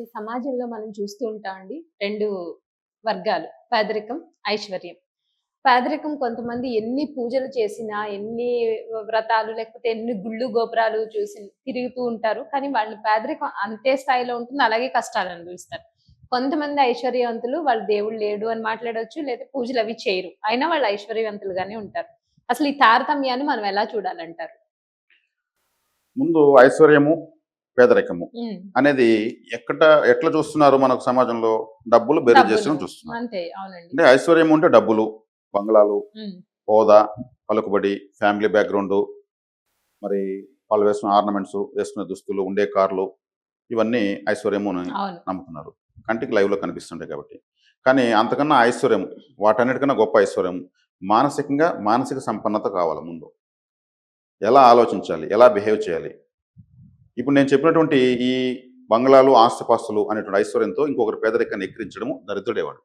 అయితే సమాజంలో మనం చూస్తూ ఉంటామండి రెండు వర్గాలు. పేదరికం ఐశ్వర్యం. పేదరికం కొంతమంది ఎన్ని పూజలు చేసినా ఎన్ని వ్రతాలు లేకపోతే ఎన్ని గుళ్ళు గోపురాలు చూసి తిరుగుతూ ఉంటారు. కానీ వాళ్ళ పేదరికం అంతే స్థాయిలో ఉంటుంది అలాగే కష్టాలు అనుభవిస్తారు. కొంతమంది ఐశ్వర్యవంతులు వాళ్ళు దేవుడు లేడు అని మాట్లాడవచ్చు లేదా పూజలు అవి చేయరు. అయినా వాళ్ళు ఐశ్వర్యవంతులుగానే ఉంటారు. అసలు ఈ తారతమ్యాన్ని మనం ఎలా చూడాలంటారు? ముందు ఐశ్వర్యము పేదరికము. అనేది ఎక్కడ ఎట్లా చూస్తున్నారు మనకు సమాజంలో? డబ్బులు బేరీ డబ్బులు. చేసి చూస్తున్నారు. అంటే ఐశ్వర్యం ఉంటే డబ్బులు బంగ్లాలు హోదా పలుకుబడి ఫ్యామిలీ బ్యాక్గ్రౌండ్ మరి వాళ్ళు వేసుకున్న ఆర్నమెంట్స్ వేసుకున్న దుస్తులు ఉండే కార్లు ఇవన్నీ ఐశ్వర్యము నమ్ముతున్నారు. కంటికి లైవ్లో కనిపిస్తుంటాయి కాబట్టి. కానీ అంతకన్నా ఐశ్వర్యం వాటన్నిటికన్నా గొప్ప ఐశ్వర్యం మానసికంగా మానసిక సంపన్నత కావాలి ముందు. ఎలా ఆలోచించాలి? ఎలా బిహేవ్ చేయాలి? ఇప్పుడు నేను చెప్పినటువంటి ఈ బంగ్లాలు ఆస్తిపాస్తులు అనేటువంటి ఐశ్వర్యంతో ఇంకొకరి పేదరికాన్ని ఎక్కిరించడము దరిద్రుడేవాడు.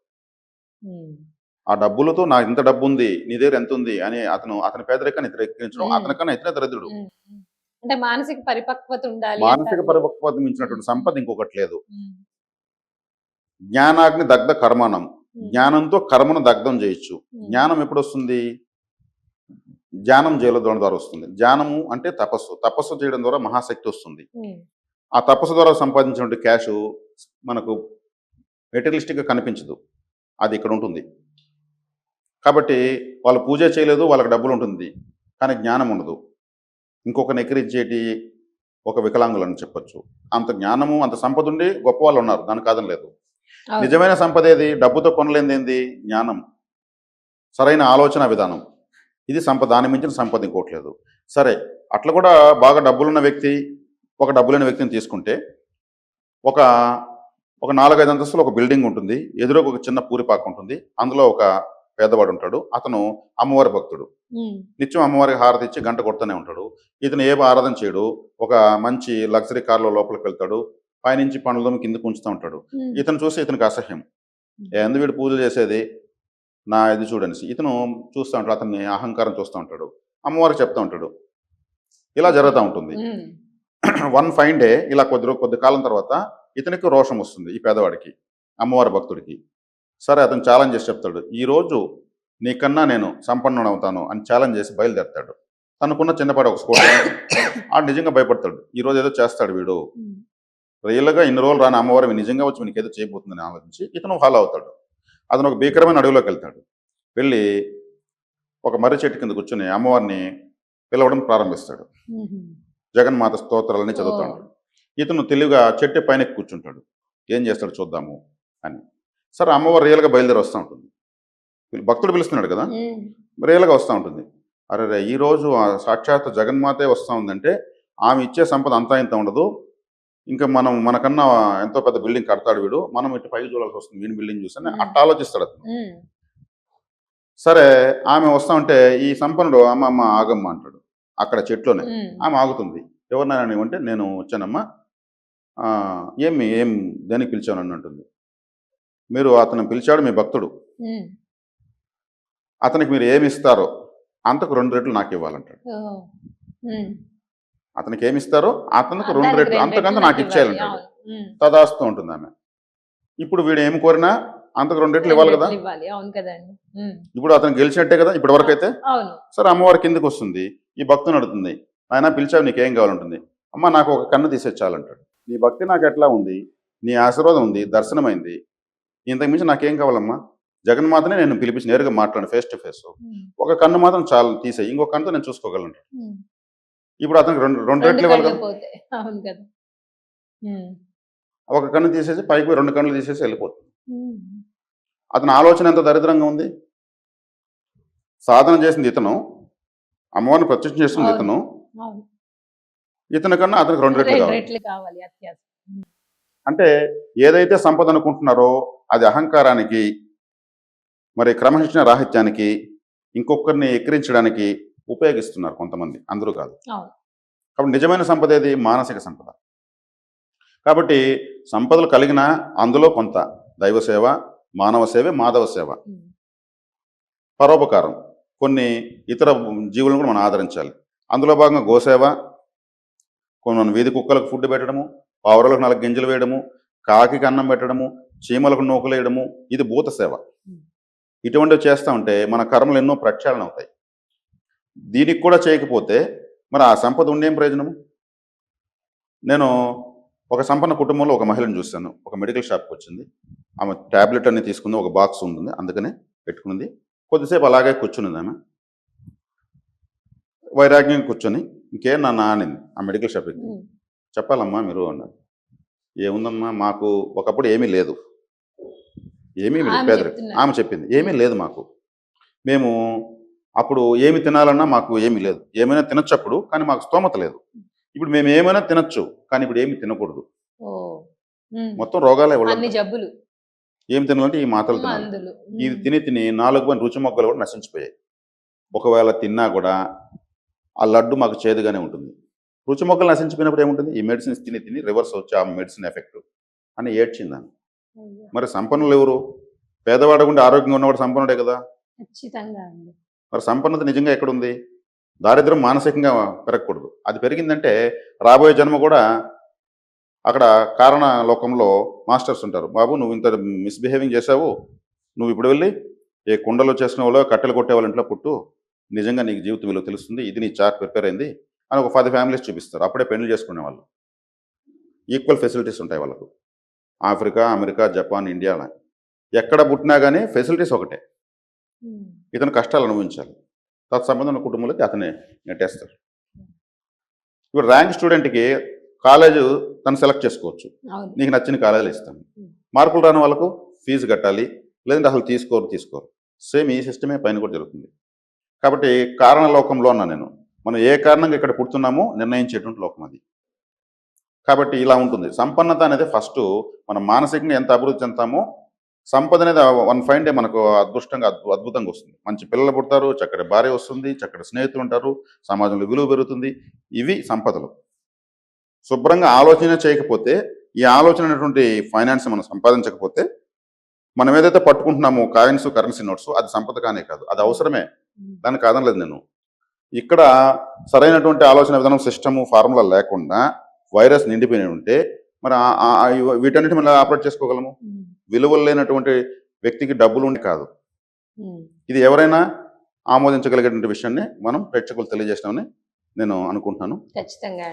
ఆ డబ్బులతో నా ఇంత డబ్బు ఉంది నీ దగ్గర ఎంత ఉంది అని అతను అతని పేదరికాన్ని ఎక్కిరించడం. అతనికన్నా ఇతర దరిద్రుడు. అంటే మానసిక పరిపక్వత ఉండాలి మానసిక. పరిపక్వత మించినటువంటి సంపద ఇంకొకటి లేదు. జ్ఞానాగ్ని దగ్ధ కర్మణం జ్ఞానంతో కర్మను దగ్ధం చేయొచ్చు. జ్ఞానం ఎప్పుడు వస్తుంది ధ్యానం చేయడం ద్వారా వస్తుంది. ధ్యానము అంటే తపస్సు. తపస్సు చేయడం ద్వారా మహాశక్తి వస్తుంది. ఆ తపస్సు ద్వారా సంపాదించినటువంటి క్యాష్ మనకు మెటీరియలిస్టిక్గా కనిపించదు. అది ఇక్కడ ఉంటుంది. కాబట్టి వాళ్ళు పూజ చేయలేదు వాళ్ళకి డబ్బులు ఉంటుంది. కానీ జ్ఞానం ఉండదు. ఇంకొకరిని ఎక్కిరించేటి ఒక వికలాంగులని చెప్పొచ్చు. అంత జ్ఞానము అంత సంపద ఉండి గొప్ప వాళ్ళు ఉన్నారు. దాని కాదని లేదు. నిజమైన సంపద ఏది? డబ్బుతో కొనలేనిది జ్ఞానం. సరైన ఆలోచన విధానం. ఇది సంపద దాని మించిన సంపద ఇంకోట్లేదు సరే అట్లా కూడా బాగా డబ్బులున్న వ్యక్తి ఒక డబ్బులేని వ్యక్తిని తీసుకుంటే ఒక ఒక నాలుగైదు అంతస్తులు ఒక బిల్డింగ్ ఉంటుంది ఎదురు ఒక చిన్న పూరిపాక ఉంటుంది అందులో ఒక పేదవాడు ఉంటాడు అతను అమ్మవారి భక్తుడు. నిత్యం అమ్మవారికి హారతి ఇచ్చి గంట కొడుతూనే ఉంటాడు. ఇతను ఏ ఆరాధన చేయడు ఒక మంచి లగ్జరీ కార్లో లోపలికి వెళ్తాడు పైనుంచి పనులతో కిందకు ఉంచుతూ ఉంటాడు. ఇతను చూసి ఇతనికి అసహ్యం. ఎందు వీడు పూజ చేసేది? నా ఇది చూడనేసి ఇతను చూస్తూ ఉంటాడు అతన్ని అహంకారం చూస్తూ ఉంటాడు. అమ్మవారికి చెప్తూ ఉంటాడు. ఇలా జరుగుతూ ఉంటుంది. వన్ ఫైన్ డే ఇలా కొద్ది కొద్ది కాలం తర్వాత ఇతనికి రోషం వస్తుంది ఈ పేదవాడికి అమ్మవారి భక్తుడికి. సరే అతను ఛాలెంజ్ చేసి చెప్తాడు ఈ రోజు నీకన్నా నేను సంపన్నుడు అవుతాను అని ఛాలెంజ్ చేసి బయలుదేరతాడు. తనకున్న చిన్నపాటి ఒక స్కూటర్ ఆడు నిజంగా భయపడతాడు. ఈ రోజు ఏదో చేస్తాడు వీడు. రియల్గా ఇన్ని రోజులు రాని అమ్మవారు నిజంగా వచ్చి నీకు ఏదో చేయబోతుందని ఆలోచించి ఇతను ఫాలో అవుతాడు. అతను ఒక భీకరమైన అడవిలోకి వెళ్తాడు. వెళ్ళి ఒక మర్రి చెట్టు కింద కూర్చొని అమ్మవారిని పిలవడం ప్రారంభిస్తాడు. జగన్మాత స్తోత్రాలని చదువుతూ ఓ. ఉంటాడు. ఇతను తెలివిగా చెట్టు పైన కూర్చుంటాడు. ఏం చేస్తాడు చూద్దాము అని. సరే అమ్మవారు రియల్గా బయలుదేరి వస్తూ ఉంటుంది. భక్తుడు పిలుస్తున్నాడు కదా? రియల్గా వస్తూ ఉంటుంది. అరే రే ఈ రోజు ఆ సాక్షాత్ జగన్మాతే వస్తూ ఉందంటే ఆమె ఇచ్చే సంపద అంతా ఇంత ఉండదు. ఇంకా మనం మనకన్నా ఎంతో పెద్ద బిల్డింగ్ కడతాడు వీడు. మనం ఇటు పైకి చూడాల్సి వస్తుంది. వీని బిల్డింగ్ చూసి Hmm. అట్లా ఆలోచిస్తాడు అతను. సరే ఆమె వస్తా ఉంటే ఈ సంపన్నుడు అమ్మ అమ్మ ఆగమ్మ అంటాడు. అక్కడ చెట్లోనే. ఆమె ఆగుతుంది. ఎవరినైనా అంటే నేను వచ్చానమ్మా. ఆ, ఏమి ఏం దేనికి పిలిచాను అని అంటుంది. మీరు అతను పిలిచాడు మీ భక్తుడు. అతనికి మీరు ఏమి ఇస్తారో అంతకు రెండు రెట్లు నాకు ఇవ్వాలంటాడు. అతనికి ఏమి ఇస్తారో అతనికి రెండు రెట్లు అంతకంత నాకు. ఇచ్చేయాలంటాడు. తదాస్తూ ఉంటుంది ఆమె. ఇప్పుడు వీడు ఏమి కోరినా అంతకు రెండు రెట్లు ఇవ్వాలి కదా? ఇప్పుడు అతను గెలిచినట్టే కదా ఇప్పటి వరకు అయితే సరే అమ్మవారి కిందకి వస్తుంది. ఈ భక్తుని అడుగుతుంది ఆయన పిలిచావు నీకేం కావాలంటుంది? అమ్మ నాకు ఒక కన్ను తీసేచ్చాలంటాడు. నీ భక్తి నాకు ఎట్లా ఉంది? నీ ఆశీర్వాదం ఉంది దర్శనమైంది. ఇంతకు మించి నాకేం కావాలమ్మా? జగన్మాతనే నేను పిలిపించి నేరుగా మాట్లాడు ఫేస్ టు ఫేస్ ఒక కన్ను మాత్రం చాలు తీసేయి. ఇంకొక కన్నుతో నేను చూసుకోగలను. ఇప్పుడు అతనికి రెండు రెండు రెట్లు ఇవ్వాలి కదా. అవును ఒక కన్ను తీసేసి పైకి రెండు కన్నులు తీసేసి వెళ్ళిపోతుంది. అతని ఆలోచన ఎంత దరిద్రంగా ఉంది? సాధన చేసింది ఇతను. అమ్మవారిని ప్రత్యక్షం చేసింది. ఇతను. ఇతని కన్నా అతనికి రెండు రెట్లు కావాలి. అంటే ఏదైతే సంపద అనుకుంటున్నారో అది అహంకారానికి మరి క్రమశిక్షణ రాహిత్యానికి ఇంకొకరిని ఎక్కిరించడానికి ఉపయోగిస్తున్నారు కొంతమంది. అందరూ కాదు. కాబట్టి నిజమైన సంపద ఏది? మానసిక సంపద. కాబట్టి సంపదలు కలిగిన అందులో కొంత దైవ సేవ మానవ సేవ మాధవ సేవ. పరోపకారం. కొన్ని ఇతర జీవులను కూడా మనం ఆదరించాలి. అందులో భాగంగా గోసేవ కొన్ని మన వీధి కుక్కలకు ఫుడ్ పెట్టడము పావురాలకు నాలుగు గింజలు వేయడము కాకి అన్నం పెట్టడము చీమలకు నూకలేయడము ఇది భూత సేవ. ఇటువంటివి చేస్తూ ఉంటే మన కర్మలు ఎన్నో ప్రక్షాళన అవుతాయి. దీనికి కూడా చేయకపోతే మరి ఆ సంపద ఉండేం ప్రయోజనము? నేను ఒక సంపన్న కుటుంబంలో ఒక మహిళను చూశాను. ఒక మెడికల్ షాప్కి వచ్చింది. ఆమె ట్యాబ్లెట్ అన్ని తీసుకుంది. ఒక బాక్స్ ఉంటుంది. అందుకనే పెట్టుకున్నది కొద్దిసేపు అలాగే కూర్చున్నది ఆమె. వైరాగ్యం కూర్చొని ఇంకేం నా అనింది. ఆ మెడికల్ షాప్ చెప్పాలమ్మా మీరు అన్నారు. ఏముందమ్మా మాకు ఒకప్పుడు ఏమీ లేదు. ఏమీ పేదరికం. ఆమె చెప్పింది. ఏమీ లేదు మాకు. మేము అప్పుడు ఏమి తినాలన్నా మాకు ఏమీ లేదు. ఏమైనా తినొచ్చు అప్పుడు కానీ మాకు స్తోమత లేదు. ఇప్పుడు మేము ఏమైనా తినొచ్చు కానీ ఇప్పుడు ఏమి తినకూడదు. మొత్తం రోగాలే అన్ని జబ్బులు. ఏం తినాలంటే ఈ మాటలు తినాలి. ఇవి తిని తిని నాలుగు మంది రుచి మొగ్గలు కూడా నశించిపోయాయి. ఒకవేళ తిన్నా కూడా ఆ లడ్డు మాకు చేదుగానే ఉంటుంది. రుచి మొగ్గలు నశించిపోయినప్పుడు ఏముంటుంది? ఈ మెడిసిన్స్ తిని తిని రివర్స్ వచ్చి ఆ మెడిసిన్ ఎఫెక్ట్ అని ఏడ్చిందని మరి సంపన్నులు ఎవరు? పేదవాడు ఉండి ఆరోగ్యంగా ఉన్నవాడు సంపన్నుడే కదా? ఖచ్చితంగా మరి సంపన్నత నిజంగా ఎక్కడుంది? దారిద్ర్యం మానసికంగా పెరగకూడదు. అది పెరిగిందంటే రాబోయే జన్మ కూడా అక్కడ కారణ లోకంలో మాస్టర్స్ ఉంటారు. బాబు నువ్వు ఇంత మిస్బిహేవింగ్ చేసావు నువ్వు ఇప్పుడు వెళ్ళి ఏ కుండలో చేసిన వాళ్ళు కట్టెలు కొట్టే వాళ్ళ ఇంట్లో పుట్టు నిజంగా నీకు జీవితం విలువ తెలుస్తుంది. ఇది నీ చార్ట్ ప్రిపేర్ అయింది అని ఒక పది ఫ్యామిలీస్ చూపిస్తారు. అప్పుడే పెళ్ళి చేసుకునే వాళ్ళు. ఈక్వల్ ఫెసిలిటీస్ ఉంటాయి వాళ్ళకు. ఆఫ్రికా అమెరికా జపాన్ ఇండియా ఎక్కడ పుట్టినా కానీ ఫెసిలిటీస్ ఒకటే. ఇతను కష్టాలు అనుభవించాలి. తత్సంబంధం కుటుంబంలోకి అతనే నెట్టేస్తారు. ఇప్పుడు ర్యాంక్ స్టూడెంట్కి కాలేజ్ తను సెలెక్ట్ చేసుకోవచ్చు. నీకు నచ్చిన కాలేజీలు ఇస్తాను. మార్కులు రాని వాళ్ళకు ఫీజు కట్టాలి. లేదంటే అసలు తీసుకోరు తీసుకోరు. సేమ్ ఈ సిస్టమే పైన కూడా జరుగుతుంది. కాబట్టి కారణ లోకంలో ఉన్నా నేను. మనం ఏ కారణంగా ఇక్కడ పుడుతున్నామో నిర్ణయించేటువంటి లోకం అది. కాబట్టి ఇలా ఉంటుంది. సంపన్నత అనేది ఫస్ట్ మనం మానసికంగా ఎంత అభివృద్ధి చెందుతామో సంపద అనేది వన్ ఫైన్ డే మనకు అదృష్టంగా అద్భు- అద్భుతంగా వస్తుంది. మంచి పిల్లలు పుడతారు చక్కటి భార్య వస్తుంది చక్కటి స్నేహితులు ఉంటారు సమాజంలో విలువ పెరుగుతుంది. ఇవి సంపదలు. శుభ్రంగా ఆలోచన చేయకపోతే ఈ ఆలోచన అనేటువంటి ఫైనాన్స్ మనం సంపాదించకపోతే మనం ఏదైతే పట్టుకుంటున్నామో కాయిన్స్ కరెన్సీ నోట్స్ అది సంపద కానే కాదు. అది అవసరమే. దాన్ని కాదనలేదు నేను. ఇక్కడ సరైనటువంటి ఆలోచన విధానం సిస్టము ఫార్ములా లేకుండా వైరస్ నిండిపోయి ఉంటే మరి వీటన్నిటి మనం ఆపరేట్ చేసుకోగలము? విలువలు లేనటువంటి వ్యక్తికి డబ్బులు ఉండి కాదు. ఇది ఎవరైనా ఆమోదించగలిగేటువంటి విషయాన్ని మనం ప్రేక్షకులు తెలియజేసినామని నేను అనుకుంటున్నాను. ఖచ్చితంగా